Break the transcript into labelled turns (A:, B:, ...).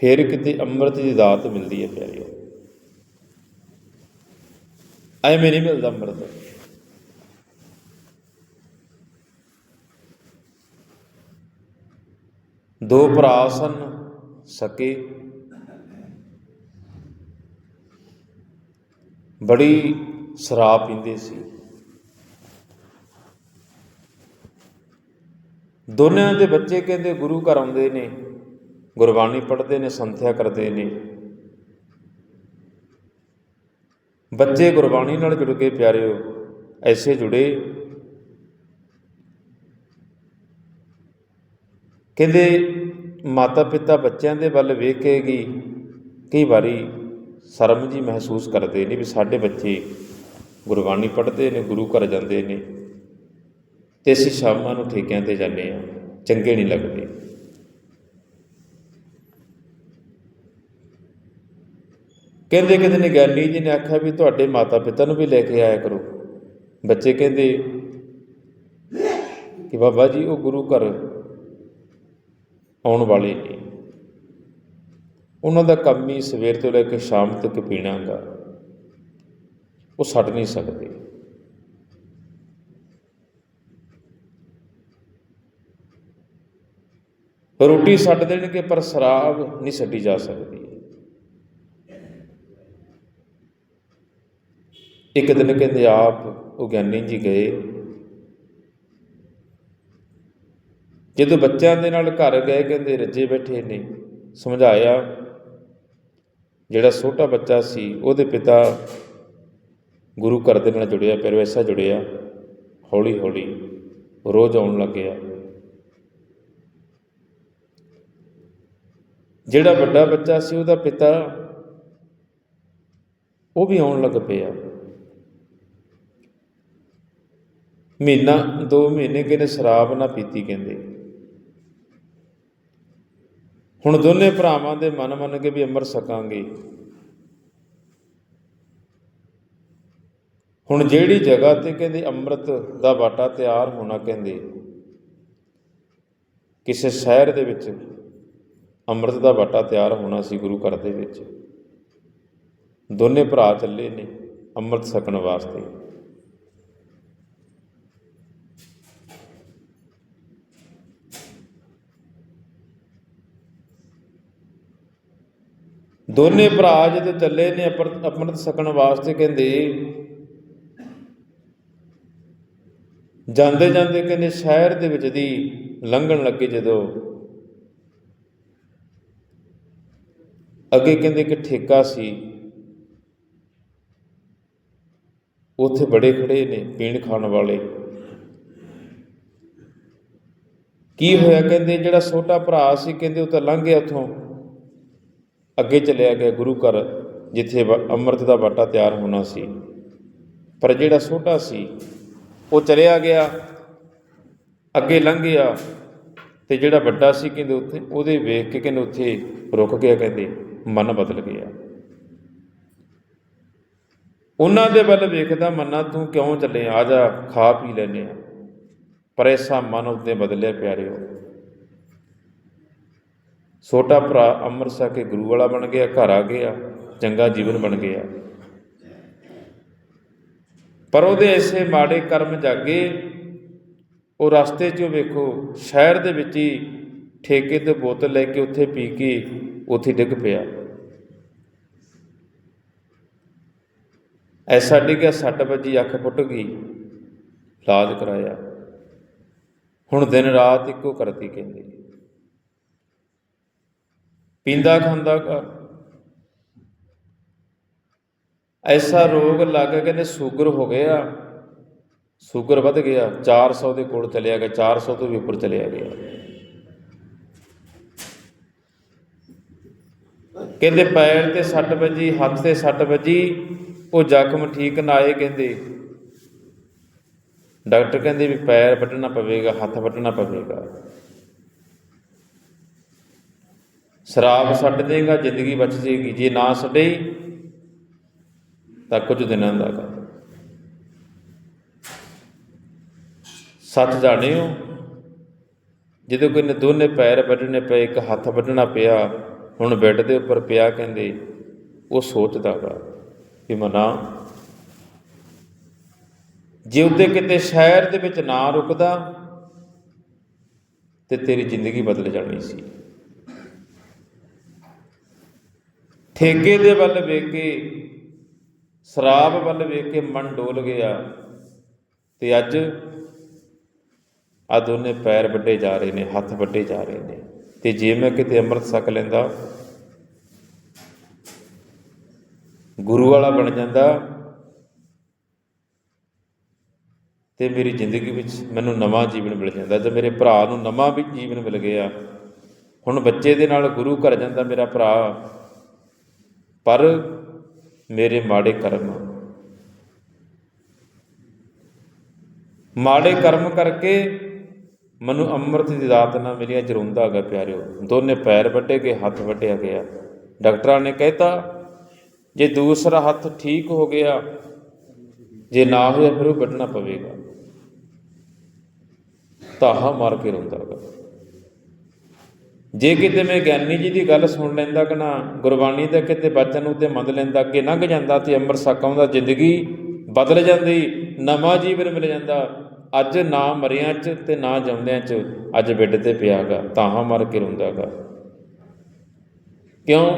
A: ਫਿਰ ਕਿਤੇ ਅੰਮ੍ਰਿਤ ਦੀ ਦਾਤ ਮਿਲਦੀ ਹੈ ਪਿਆਰਿਓ। ਐਵੇਂ ਨਹੀਂ ਮਿਲਦਾ ਅੰਮ੍ਰਿਤ। ਦੋ ਭਰਾ ਸਨ, ਸਕੇ। ਬੜੀ ਸ਼ਰਾਬ ਪੀਂਦੇ ਸੀ। ਦੋਨਿਆਂ ਦੇ ਬੱਚੇ ਕਹਿੰਦੇ ਗੁਰੂ ਘਰ ਆਉਂਦੇ ਨੇ। ਗੁਰਬਾਣੀ ਪੜ੍ਹਦੇ ਨੇ, ਸੰਥਿਆ ਕਰਦੇ ਨੇ। ਬੱਚੇ ਗੁਰਬਾਣੀ ਨਾਲ ਜੁੜ ਕੇ ਪਿਆਰਿਓ, ਐਸੇ ਜੁੜੇ। ਕਹਿੰਦੇ ਮਾਤਾ ਪਿਤਾ ਬੱਚਿਆਂ ਦੇ ਵੱਲ ਵੇਖ ਕੇ ਵੀ ਕਈ ਵਾਰੀ ਸ਼ਰਮ ਜੀ ਮਹਿਸੂਸ ਕਰਦੇ ਨੇ ਵੀ ਸਾਡੇ ਬੱਚੇ ਗੁਰਬਾਣੀ ਪੜ੍ਹਦੇ ਨੇ, ਗੁਰੂ ਘਰ ਜਾਂਦੇ ਨੇ ਤੇ ਅਸੀਂ ਸ਼ਾਮਾਂ ਨੂੰ ਠੇਕਿਆਂ ਤੇ ਜਾਂਦੇ ਆ ਚੰਗੇ ਨਹੀਂ ਲੱਗਦੇ। ਕਹਿੰਦੇ ਕਹਿੰਦੇ ਨੇ ਗਿਆਨੀ ਜੀ ਨੇ ਆਖਿਆ ਵੀ ਤੁਹਾਡੇ ਮਾਤਾ ਪਿਤਾ ਨੂੰ ਵੀ ਲੈ ਕੇ ਆਇਆ ਕਰੋ। ਬੱਚੇ ਕਹਿੰਦੇ ਕਿ ਬਾਬਾ ਜੀ, ਉਹ ਗੁਰੂ ਘਰ ਆਉਣ ਵਾਲੇ ਨੇ। ਉਹਨਾਂ ਦਾ ਕੰਮ ਹੀ ਸਵੇਰ ਤੋਂ ਲੈ ਕੇ ਸ਼ਾਮ ਤੱਕ ਪੀਣਾਗਾ। ਉਹ ਛੱਡ ਨਹੀਂ ਸਕਦੇ। ਰੋਟੀ ਛੱਡ ਦੇਣਗੇ, ਪਰ ਸ਼ਰਾਬ ਨਹੀਂ ਛੱਡੀ ਜਾ ਸਕਦੀ। ਇੱਕ ਦਿਨ ਕਹਿੰਦੇ ਆਪ ਉਹ ਗਿਆਨੀ ਜੀ ਗਏ। ਜਦੋਂ ਬੱਚਿਆਂ ਦੇ ਨਾਲ ਘਰ ਗਏ, ਕਹਿੰਦੇ ਰੱਜੇ ਬੈਠੇ ਨੇ, ਸਮਝਾਇਆ ਜਿਹੜਾ ਛੋਟਾ ਬੱਚਾ ਸੀ, ਉਹਦੇ ਪਿਤਾ ਗੁਰੂ ਘਰ ਦੇ ਨਾਲ ਜੁੜਿਆ, ਫਿਰ ਜੁੜਿਆ ਹੌਲੀ ਹੌਲੀ ਰੋਜ਼ ਆਉਣ ਲੱਗਿਆ ਜਿਹੜਾ ਵੱਡਾ ਬੱਚਾ ਸੀ, ਉਹਦਾ ਪਿਤਾ ਉਹ ਵੀ ਆਉਣ ਲੱਗ ਪਿਆ। ਮਹੀਨਾ, ਦੋ ਮਹੀਨੇ ਕਹਿੰਦੇ ਸ਼ਰਾਬ ਨਾ ਪੀਤੀ ਕਹਿੰਦੇ। ਹੁਣ ਦੋਨੇ ਭਰਾਵਾਂ ਦੇ ਮਨ ਮੰਨ ਕੇ ਵੀ ਅੰਮ੍ਰਿਤ ਸਕਾਂਗੇ ਹੁਣ ਜਿਹੜੀ ਜਗ੍ਹਾ ਤੇ ਕਹਿੰਦੇ ਅੰਮ੍ਰਿਤ ਦਾ ਬਾਟਾ ਤਿਆਰ ਹੋਣਾ ਕਹਿੰਦੇ, ਕਿਸੇ ਸ਼ਹਿਰ ਦੇ ਵਿੱਚ ਅੰਮ੍ਰਿਤ ਦਾ ਬਾਟਾ ਤਿਆਰ ਹੋਣਾ ਸੀ ਗੁਰੂ ਘਰ ਦੇ ਵਿੱਚ। ਦੋਨੇ ਭਰਾ ਚੱਲੇ ਨੇ ਅੰਮ੍ਰਿਤ ਛਕਣ ਵਾਸਤੇ। ਦੋਨੇ ਭਰਾ ਜਦੋਂ ਚੱਲੇ ਨੇ ਅੰਮ੍ਰਿਤ ਅੰਮ੍ਰਿਤ ਛਕਣ ਵਾਸਤੇ ਕਹਿੰਦੇ, ਜਾਂਦੇ ਜਾਂਦੇ ਕਹਿੰਦੇ ਸ਼ਹਿਰ ਦੇ ਵਿੱਚ ਦੀ ਲੰਘਣ ਲੱਗੇ ਜਦੋਂ। ਅੱਗੇ ਕਹਿੰਦੇ ਕਿ ਠੇਕਾ ਸੀ। ਉੱਥੇ ਬੜੇ ਖੜੇ ਨੇ ਪੀਣ ਖਾਣ ਵਾਲੇ। ਕੀ ਹੋਇਆ ਕਹਿੰਦੇ, ਜਿਹੜਾ ਛੋਟਾ ਭਰਾ ਸੀ ਕਹਿੰਦੇ ਉਹ ਤਾਂ ਲੰਘ ਗਿਆ ਉੱਥੋਂ। ਅੱਗੇ ਚਲਿਆ ਗਿਆ ਗੁਰੂ ਘਰ, ਜਿੱਥੇ ਬ- ਅੰਮ੍ਰਿਤ ਦਾ ਬਾਟਾ ਤਿਆਰ ਹੋਣਾ ਸੀ। ਪਰ ਜਿਹੜਾ ਛੋਟਾ ਸੀ, ਉਹ ਚਲਿਆ ਗਿਆ, ਅੱਗੇ ਲੰਘ ਗਿਆ ਤੇ ਜਿਹੜਾ ਵੱਡਾ ਸੀ ਕਹਿੰਦੇ ਉੱਥੇ, ਉਹਦੇ ਵੇਖ ਕੇ ਕਹਿੰਦੇ ਉੱਥੇ ਰੁਕ ਗਿਆ ਕਹਿੰਦੇ, ਮਨ ਬਦਲ ਗਿਆ। ਉਹਨਾਂ ਦੇ ਵੱਲ ਵੇਖਦਾ ਮੰਨਾ, ਤੂੰ ਕਿਉਂ ਚੱਲੇ? ਆ ਜਾ, ਖਾ ਪੀ ਲੈਨੇ ਆ ਪਰ ਐਸਾ ਮਨ ਉੱਤੇ ਬਦਲਿਆ ਪਿਆਰਿਓ। ਛੋਟਾ ਭਰਾ ਅੰਮ੍ਰਿਤ ਛਕ ਕੇ ਗੁਰੂ ਵਾਲਾ ਬਣ ਗਿਆ, ਘਰ ਆ ਗਿਆ, ਚੰਗਾ ਜੀਵਨ ਬਣ ਗਿਆ। ਪਰ ਉਹਦੇ ਐਸੇ ਮਾੜੇ ਕਰਮ ਜਾਗੇ, ਉਹ ਰਸਤੇ 'ਚੋਂ ਵੇਖੋ, ਸ਼ਹਿਰ ਦੇ ਵਿੱਚ ਹੀ ਠੇਕੇ ਤੇ ਬੋਤਲ ਲੈ ਕੇ ਉੱਥੇ ਪੀ ਕੇ ਉੱਥੇ ਡਿੱਗ ਪਿਆ। ਐਸਾ ਡਿੱਗਿਆ, ਸੱਟ ਵੱਜੀ, ਅੱਖ ਫੁੱਟ ਗਈ, ਇਲਾਜ ਕਰਾਇਆ। ਹੁਣ ਦਿਨ ਰਾਤ ਇੱਕੋ ਕਰਤੀ ਕਹਿੰਦੇ। ਪੀਂਦਾ ਖਾਂਦਾ ਗਾ। ਐਸਾ ਰੋਗ ਲੱਗ ਗਿਆ ਕਹਿੰਦੇ ਸ਼ੂਗਰ ਹੋ ਗਿਆ। ਸ਼ੂਗਰ ਵੱਧ ਗਿਆ 400 ਦੇ ਕੋਲ ਚਲਿਆ ਗਿਆ 400 ਤੋਂ ਵੀ ਉੱਪਰ ਚਲਿਆ ਗਿਆ। ਕਹਿੰਦੇ ਪੈਰ ਤੇ ਸੱਟ ਵੱਜੀ, ਹੱਥ ਤੇ ਸੱਟ ਵੱਜੀ, ਉਹ ਜ਼ਖਮ ਠੀਕ ਨਾ ਆਏ ਕਹਿੰਦੇ। ਡਾਕਟਰ ਕਹਿੰਦੇ ਵੀ ਪੈਰ ਵੱਢਣਾ ਪਵੇਗਾ, ਹੱਥ ਵੱਢਣਾ ਪਵੇਗਾ। ਸ਼ਰਾਬ ਛੱਡ ਦੇਗਾ, ਜ਼ਿੰਦਗੀ ਬਚ ਜੇਗੀ ਜੇ ਨਾ ਛੱਡੇ, ਤਾਂ ਕੁਝ ਦਿਨਾਂ ਦਾ ਗਾ ਸੱਚ ਜਾਣਿਓ, ਜਦੋਂ ਕੋਈ ਨੇ, ਦੋਨੇ ਪੈਰ ਵੱਢਣੇ ਪਏ, ਇੱਕ ਹੱਥ ਵੱਢਣਾ ਪਿਆ, ਹੁਣ ਬੈੱਡ ਦੇ ਉੱਪਰ ਪਿਆ ਕਹਿੰਦੇ, ਉਹ ਸੋਚਦਾਗਾ ਕਿ ਮਨਾ ਜੇ ਉੱਤੇ ਕਿਤੇ ਸ਼ਹਿਰ ਦੇ ਵਿੱਚ ਨਾ ਰੁਕਦਾ, ਤੇ ਤੇਰੀ ਜ਼ਿੰਦਗੀ ਬਦਲ ਜਾਣੀ ਸੀ। ਠੇਕੇ ਦੇ ਵੱਲ ਵੇਖ ਕੇ, ਸ਼ਰਾਬ ਵੱਲ ਵੇਖ ਕੇ ਮਨ ਡੋਲ ਗਿਆ ਤੇ ਅੱਜ ਆ ਦੋਨੇ ਪੈਰ ਵੱਡੇ ਜਾ ਰਹੇ ਨੇ, ਹੱਥ ਵੱਡੇ ਜਾ ਰਹੇ ਨੇ। ਤੇ ਜੇ ਮੈਂ ਕਿਤੇ ਅੰਮ੍ਰਿਤ ਛਕ ਲੈਂਦਾ, ਗੁਰੂ ਵਾਲਾ ਬਣ ਜਾਂਦਾ ਤੇ ਮੇਰੀ ਜ਼ਿੰਦਗੀ ਵਿੱਚ ਮੈਨੂੰ ਨਵਾਂ ਜੀਵਨ ਮਿਲ ਜਾਂਦਾ। ਤੇ ਮੇਰੇ ਭਰਾ ਨੂੰ ਨਵਾਂ ਵੀ ਜੀਵਨ ਮਿਲ ਗਿਆ, ਹੁਣ ਬੱਚੇ ਦੇ ਨਾਲ ਗੁਰੂ ਘਰ ਜਾਂਦਾ ਮੇਰਾ ਭਰਾ ਪਰ ਮੇਰੇ ਮਾੜੇ ਕਰਮ ਮਾੜੇ ਕਰਮ ਕਰਕੇ ਮੈਨੂੰ ਅੰਮ੍ਰਿਤ ਦੀ ਦਾਤ ਨਾ ਮਿਲਿਆ ਜਰੁੰਦਾ ਹੈਗਾ ਪਿਆਰਿਓ। ਦੋਨੇ ਪੈਰ ਵੱਡੇ ਗਏ, ਹੱਥ ਵੱਢਿਆ ਗਿਆ। ਡਾਕਟਰਾਂ ਨੇ ਕਹਿਤਾ, ਜੇ ਦੂਸਰਾ ਹੱਥ ਠੀਕ ਹੋ ਗਿਆ, ਜੇ ਨਾ ਹੋਇਆ ਫਿਰ ਉਹ ਵੱਢਣਾ ਪਵੇਗਾ। ਤਾਹਾ ਮਾਰ ਕੇ ਰੋਂਦਾ ਗਾ ਜੇ ਕਿਤੇ ਮੈਂ ਗਿਆਨੀ ਜੀ ਦੀ ਗੱਲ ਸੁਣ ਲੈਂਦਾ ਕਿ ਨਾ, ਗੁਰਬਾਣੀ ਦਾ ਕਿਤੇ ਬਚਨ ਉੱਤੇ ਮੰਨ ਲੈਂਦਾ ਕਿ ਲੰਘ ਜਾਂਦਾ ਤੇ ਅੰਮ੍ਰਿਤ ਛਕ ਆਉਂਦਾ, ਜ਼ਿੰਦਗੀ ਬਦਲ ਜਾਂਦੀ, ਨਵਾਂ ਜੀਵਨ ਮਿਲ ਜਾਂਦਾ। ਅੱਜ ਨਾ ਮਰਿਆਂ ਚ ਤੇ ਨਾ ਜਿਉਂਦਿਆਂ ਚ, ਅੱਜ ਬਿੱਡ ਤੇ ਪਿਆਗਾ ਤਾਹਾ ਮਰ ਕੇ ਰੋਂਦਾਗਾ ਕਿਉਂ?